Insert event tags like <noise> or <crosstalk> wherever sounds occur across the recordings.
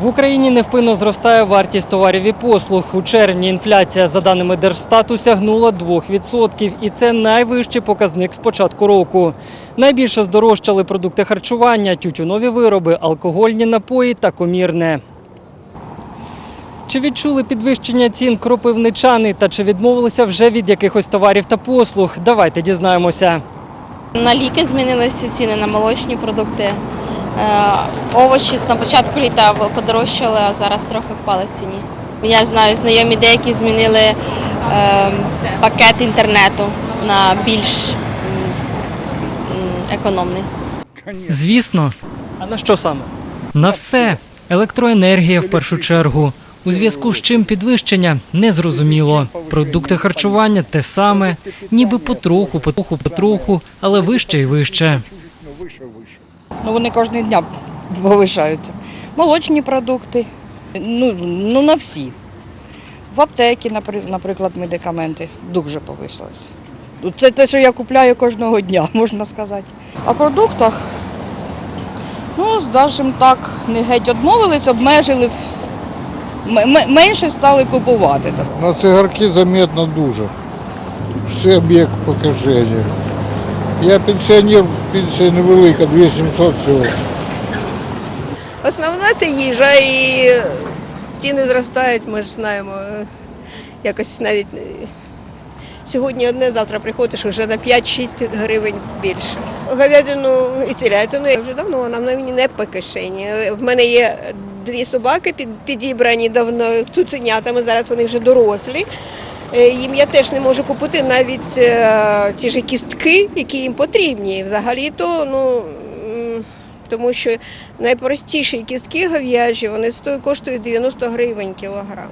В Україні невпинно зростає вартість товарів і послуг. У червні інфляція, за даними Держстату, сягнула 2%, і це найвищий показник з початку року. Найбільше здорожчали продукти харчування, тютюнові вироби, алкогольні напої та комірне. Чи відчули підвищення цін кропивничани та чи відмовилися вже від якихось товарів та послуг? Давайте дізнаємося. На ліки змінилися ціни на молочні продукти. Е, Овочі на початку літа подорожчали, а зараз трохи впали в ціні. Я знаю, знайомі деякі змінили е, пакет інтернету на більш економний. Звісно, А на що саме? на все. Електроенергія в першу чергу. У зв'язку з чим підвищення незрозуміло. Продукти харчування те саме, ніби потроху, потроху, потроху, але вище і вище. Ну, вони кожного дня повишаються. Молочні продукти, ну, ну на всі. В аптекі, наприклад, медикаменти дуже повисилися. Це те, що я купляю кожного дня, <laughs> можна сказати. А продуктах, ну, скажімо так, не геть одмовились, обмежили, менше стали купувати. На цигарки заметно дуже. Все б'є покаження. Я пенсіонер, пенсія невелика, 2700 всього. Основна це їжа і ціни зростають, ми ж знаємо. Якось навіть е, сьогодні одне, завтра приходиш вже на 5-6 гривень більше. Говядину і телятину я вже давно вона мені не по кишені. В мене є дві собаки підібрані давно цуценятами, зараз вони вже дорослі. Е, Їм я теж не можу купити навіть е, ті ж кістки, які їм потрібні. Взагалі-то, ну. тому що найпростіші кістки говяжі, вони коштують 90 гривень кілограм.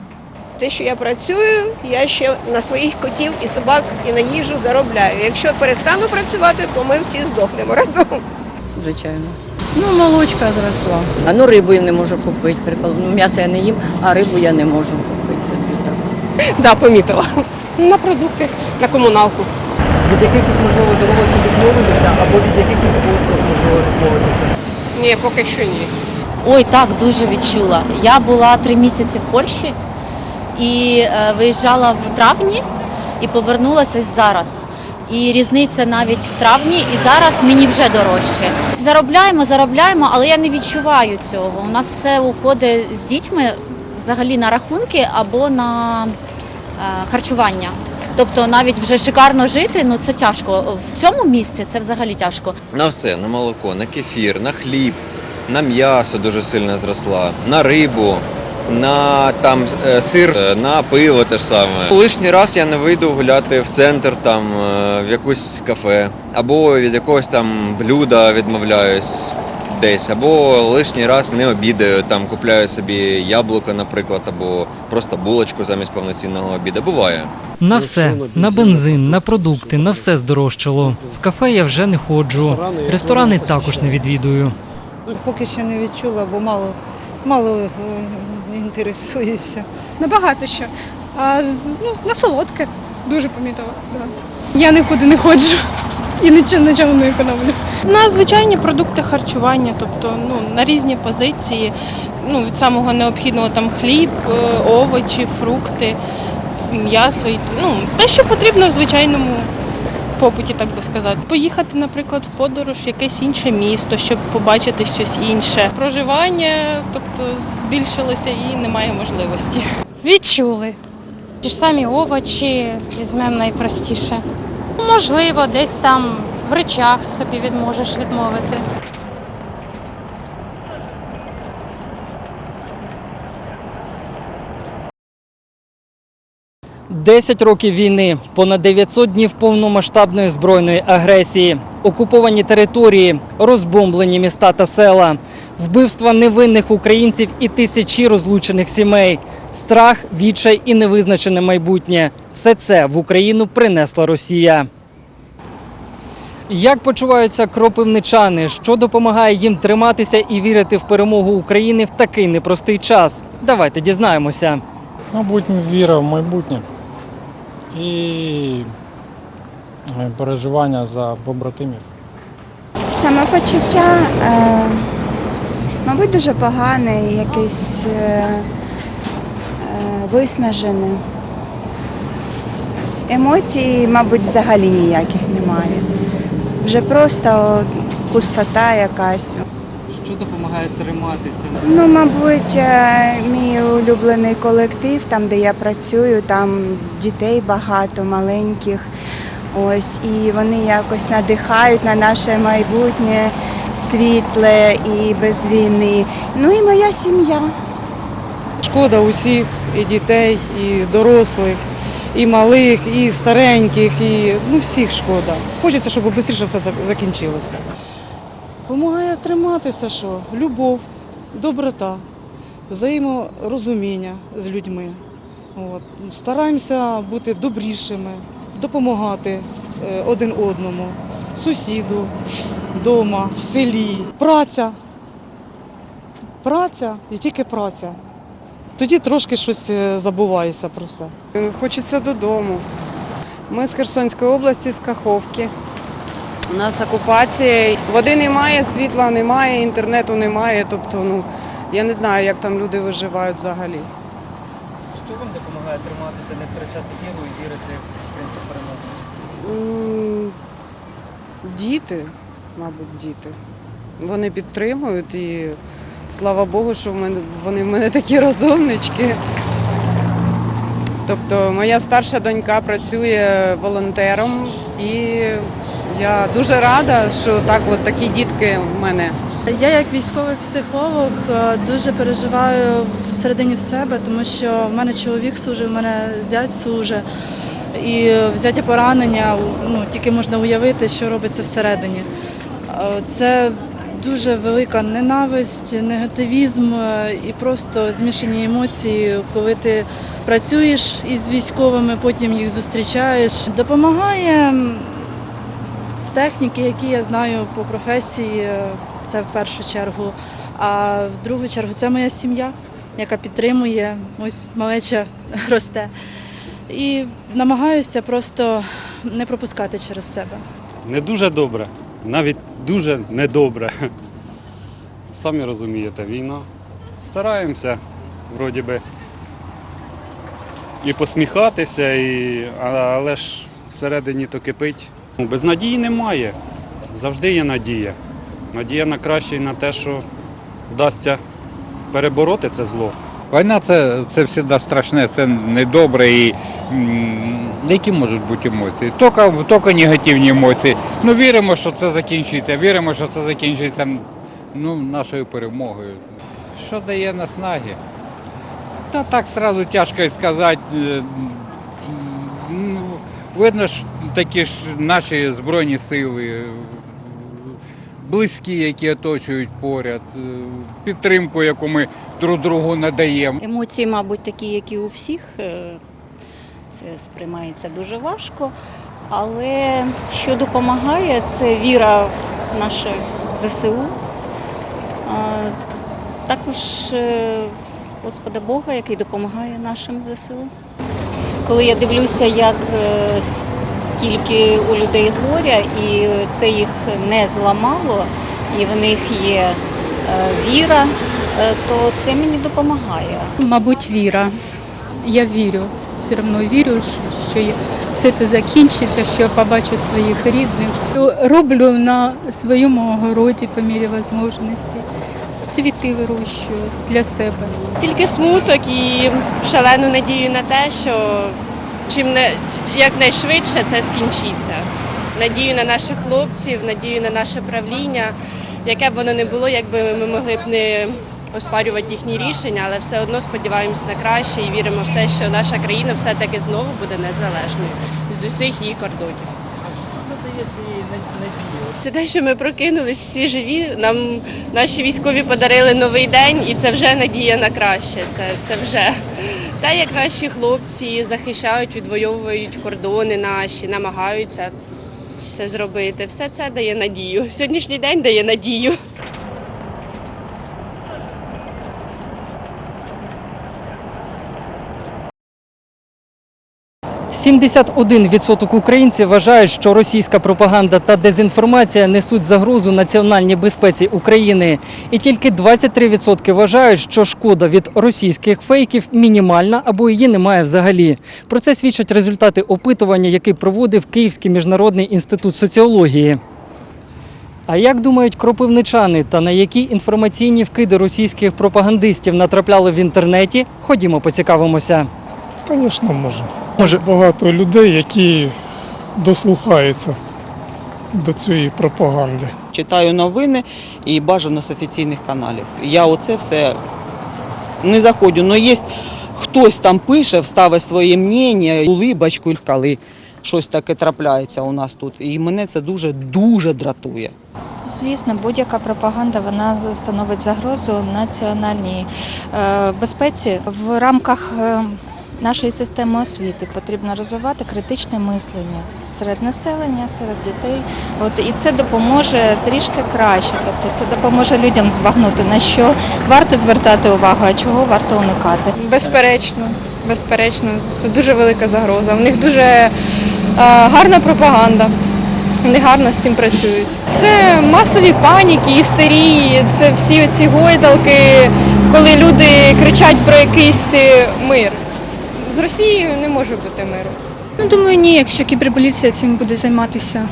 Те, що я працюю, я ще на своїх котів і собак і на їжу заробляю. Якщо перестану працювати, то ми всі здохнемо разом. звичайно. Ну, молочка зросла. А ну рибу я не можу купити. Ну, м'ясо я не їм, а рибу я не можу купити. <laughs> Да, помітила. На продукти, на комуналку. Від якихось можливо довелося відмовитися або від якихось послуг можливо відмовитися. Ні, поки що ні. Ой, так дуже відчула. Я була три місяці в Польщі і е, виїжджала в травні і повернулася ось зараз. І різниця навіть в травні і зараз мені вже дорожче. Заробляємо, заробляємо, але я не відчуваю цього. У нас все уходить з дітьми взагалі на рахунки або на харчування. Тобто навіть вже шикарно жити, ну це тяжко. В цьому місці це взагалі тяжко. На все, на молоко, на кефір, на хліб, на м'ясо дуже сильно зросла, на рибу, на там е, сир, е, на пиво те ж саме. Лишній раз я не вийду гуляти в центр, там е, в якусь кафе, або від якогось там блюда відмовляюсь десь, або лишній раз не обідаю, там купляю собі яблуко, наприклад, або просто булочку замість повноцінного обіду. Буває. На все, на бензин, на продукти, на все здорожчало. В кафе я вже не ходжу. Ресторани також не відвідую. Поки ще не відчула, бо мало, мало е, інтересуюся. Набагато що. А ну, на солодке дуже помітила. Да. Я нікуди не ходжу <laughs> і нічого на чому не економлю. На звичайні продукти харчування, тобто ну, на різні позиції. Ну, від самого необхідного там хліб, е, овочі, фрукти, м'ясо і ну, те, що потрібно в звичайному попиті, так би сказати. Поїхати, наприклад, в подорож в якесь інше місто, щоб побачити щось інше. Проживання, тобто, збільшилося і немає можливості. Відчули. Ті ж самі овочі візьмемо найпростіше. Можливо, десь там в речах собі відможеш відмовити. Десять років війни, понад 900 днів повномасштабної збройної агресії, окуповані території, розбомблені міста та села, вбивства невинних українців і тисячі розлучених сімей, страх, відчай і невизначене майбутнє. Все це в Україну принесла Росія. Як почуваються кропивничани? Що допомагає їм триматися і вірити в перемогу України в такий непростий час? Давайте дізнаємося. Мабуть, віра в майбутнє і е, переживання за побратимів. Самопочуття Мабуть, дуже поганий, якийсь е, е, виснажений. Емоцій, мабуть, взагалі ніяких немає. Вже просто пустота якась. Що допомагає триматися? Ну, мабуть, е, мій улюблений колектив, там, де я працюю, там дітей багато, маленьких. Ось, і вони якось надихають на наше майбутнє світле і без війни. Ну і моя сім'я. Шкода усіх, і дітей, і дорослих, і малих, і стареньких, і ну всіх шкода. Хочеться, щоб швидше все закінчилося. Помагає триматися, що любов, доброта, взаєморозуміння з людьми. От. Стараємося бути добрішими, допомагати е, один одному, сусіду, вдома, в селі. Праця. Праця і тільки праця. Тоді трошки щось е, забуваєшся про все. Хочеться додому. Ми з Херсонської області, з Каховки. У нас окупація. Води немає, світла немає, інтернету немає. Тобто, ну, я не знаю, як там люди виживають взагалі. Що вам допомагає триматися, не втрачати віру і вірити в українську перемогу? Діти, мабуть, діти. Вони підтримують і слава Богу, що вони в мене такі розумнички. Тобто моя старша донька працює волонтером і я дуже рада, що так от такі дітки в мене. Я як військовий психолог е, дуже переживаю всередині в себе, тому що в мене чоловік служив, в мене зять служить. І взяття поранення, ну тільки можна уявити, що робиться всередині. Е, Це дуже велика ненависть, негативізм е, і просто змішані емоції, коли ти працюєш із військовими, потім їх зустрічаєш. Допомагає техніки, які я знаю по професії, е, це в першу чергу. А в другу чергу це моя сім'я, яка підтримує, ось малеча <laughs> росте. І намагаюся просто не пропускати через себе. Не дуже добре, навіть дуже недобре. Самі розумієте, війна. Стараємося, вроді би, і посміхатися, і... але ж всередині то кипить. Ну, Без надії немає. Завжди є надія. Надія на краще і на те, що вдасться перебороти це зло. Війна це, це завжди страшне, це недобре і які можуть бути емоції? Тільки, тільки негативні емоції. Ну віримо, що це закінчиться, віримо, що це закінчиться ну, нашою перемогою. Що дає наснаги? Та так одразу тяжко і сказати. Е, ну, Видно ж такі ж наші Збройні сили, близькі, які оточують поряд, е, підтримку, яку ми друг другу надаємо. Емоції, мабуть, такі, як і у всіх. Е, Це сприймається дуже важко. Але що допомагає, це віра в наше ЗСУ. Також е, Господа Бога, який допомагає нашим ЗСУ. Коли я дивлюся, як скільки у людей горя, і це їх не зламало, і в них є е, віра, е, то це мені допомагає. Мабуть, віра. Я вірю. Все одно вірю, що все це закінчиться, що я побачу своїх рідних. Роблю на своєму огороді по мірі можливості. Цвіти вирощую для себе. Тільки смуток і шалену надію на те, що чим не якнайшвидше це скінчиться. Надію на наших хлопців, надію на наше правління, яке б воно не було, якби ми могли б не оспарювати їхні рішення, але все одно сподіваємось на краще і віримо в те, що наша країна все-таки знову буде незалежною з усіх її кордонів. Цієї надії. Це те, що ми прокинулись всі живі. Нам наші військові подарили новий день, і це вже надія на краще. Це, це вже те, як наші хлопці захищають, відвоюють кордони наші, намагаються це зробити. Все це дає надію. Сьогоднішній день дає надію. 71% українців вважають, що російська пропаганда та дезінформація несуть загрозу національній безпеці України. І тільки 23% вважають, що шкода від російських фейків мінімальна або її немає взагалі. Про це свідчать результати опитування, який проводив Київський міжнародний інститут соціології. А як думають кропивничани та на які інформаційні вкиди російських пропагандистів натрапляли в інтернеті? Ходімо, поцікавимося. Звісно, може. Може, Багато людей, які дослухаються до цієї пропаганди. Читаю новини і бажано з офіційних каналів. Я оце все не заходжу. Ну, є хтось там пише, вставить своє мнення, улибочку, коли щось таке трапляється у нас тут. І мене це дуже дуже дратує. Звісно, будь-яка пропаганда вона становить загрозу національній е, безпеці в рамках. Нашої системи освіти потрібно розвивати критичне мислення серед населення, серед дітей. От і це допоможе трішки краще. Тобто це допоможе людям збагнути на що варто звертати увагу, а чого варто уникати. Безперечно, безперечно, це дуже велика загроза. У них дуже е, гарна пропаганда. Вони гарно з цим працюють. Це масові паніки, істерії, це всі ці гойдалки, коли люди кричать про якийсь е, мир. З Росією не може бути миру. Ну, думаю, ні, якщо кіберполіція цим буде займатися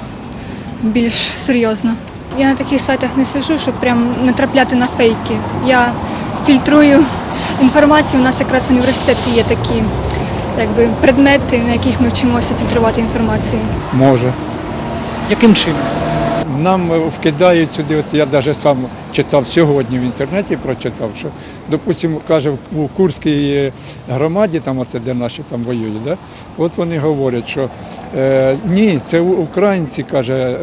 більш серйозно. Я на таких сайтах не сижу, щоб прям не трапляти на фейки. Я фільтрую інформацію. У нас якраз в університеті є такі якби, предмети, на яких ми вчимося фільтрувати інформацію. Може. Яким чином? Нам е, вкидають сюди, от я навіть сам читав сьогодні в інтернеті, прочитав, що, допустимо, каже, в- Курській е, громаді, там оце де наші там воюють, да? от вони говорять, що е, ні, це українці, каже, е,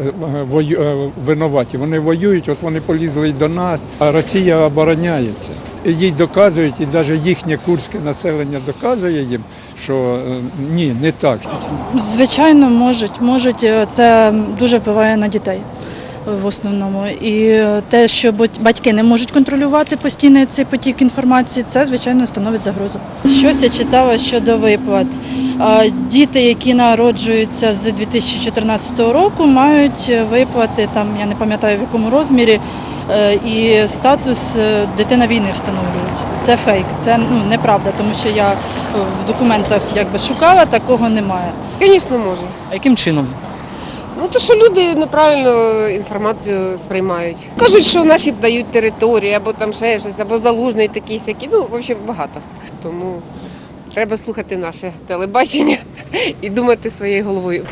вою, винуваті. Вони воюють, от вони полізли й до нас, а Росія обороняється. Їй доказують, і навіть їхнє курське населення доказує їм, що е, ні, не так. Звичайно, можуть. Можуть. Е, Це дуже впливає на дітей в основному. І е, те, що бать- батьки не можуть контролювати постійно цей потік інформації, це звичайно становить загрозу. Щось я читала щодо виплат. А Діти, які народжуються з 2014 року, мають виплати там, я не пам'ятаю в якому розмірі. Е, І статус е, дитина війни встановлюють. Це фейк, це ну неправда, тому що я е, в документах якби шукала, такого немає. Звісно, може. А яким чином? Ну то що люди неправильно інформацію сприймають. Кажуть, що наші здають території, або там ще щось, або залужний такий сякий. Ну, в общем, багато. Тому треба слухати наше телебачення <laughs> і думати своєю головою.